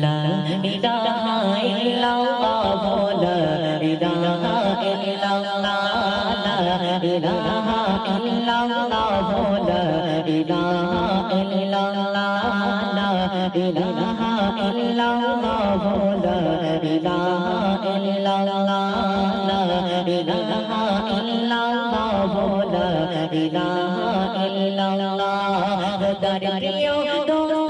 đa đi đa hai lâu vô đa đi đa hai lâu đa đi đa hai lâu vô đa đi đa hai lâu đa đi đa hai lâu vô đa đi đa hai lâu đa đi đa hai lâu vô đa đi đa hai lâu đa đi đa hai lâu đa đi đa hai lâu đa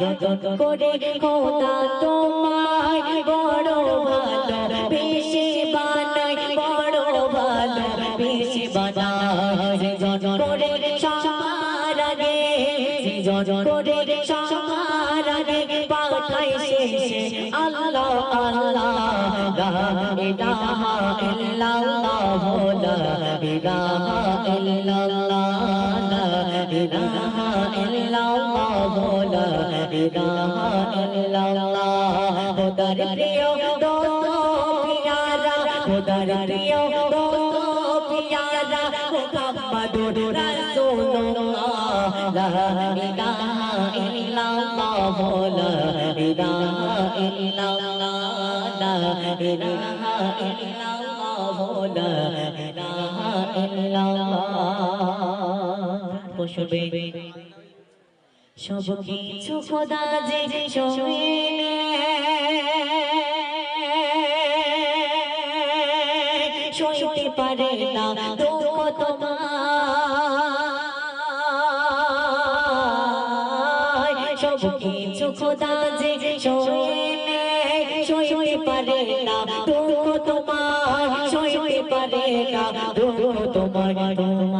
করে খোদা তোমার বড় ভালো, বেশি বানায় বড় ভালো, বেশি যত করে সবার আগে করে সবার আগে পাঠাই শেষে। আল্লাহ আল্লাহ ইলাহা ইল্লাল্লাহ ইলাহা ইল্লাল্লাহ ইলাহা ইল্লাল্লাহ খোদার প্রিয় দোস্ত পিয়ারা খোদার প্রিয় দোস্ত পিয়ারা মুহাম্মাদুর রাসূলুল্লাহ লা ইলাহা ইল্লাল্লাহ লা ইলাহা ইল্লাল্লাহ লা ইলাহা ইল্লাল্লাহ লা ইলাহা ইল্লাল্লাহ বসবে সব কিছু খোদা যে সইলে সইতে পারে না দুঃখ তোমার। খোদা যে সইতে পারে না দুঃখ তোমার। সইতে পারে না দুঃখ তোমার। তোমার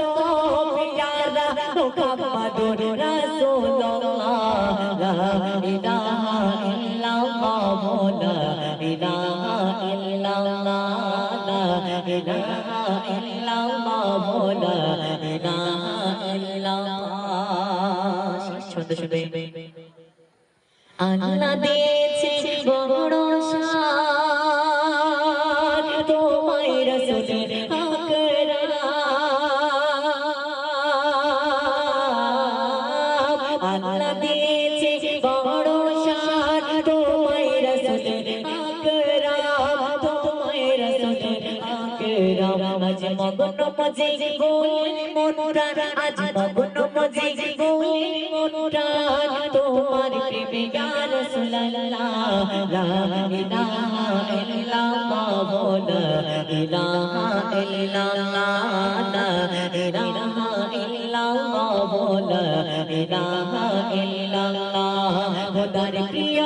মুহাম্মাদুর রাসূলুল্লাহ লা ইলাহা ইল্লাল্লাহ লা ইলাহা ইল্লাল্লাহ লা ইলাহা ইল্লাল্লাহ লা ইলাহা ইল্লাল্লাহ শুনতে শুনতে আল্লাহ দিয়েছে বড় শান মগন মজে গোল মনুরা আজ মগন মজে গোল মনুরা তোমার প্রেমে ইয়া রাসূলুল্লাহ লা ইলাহা ইল্লাল্লাহ লা ইলাহা ইল্লাল্লাহ, লা ইলাহা ইল্লাল্লাহ, লা ইলাহা ইল্লাল্লাহ। খোদার প্রিয়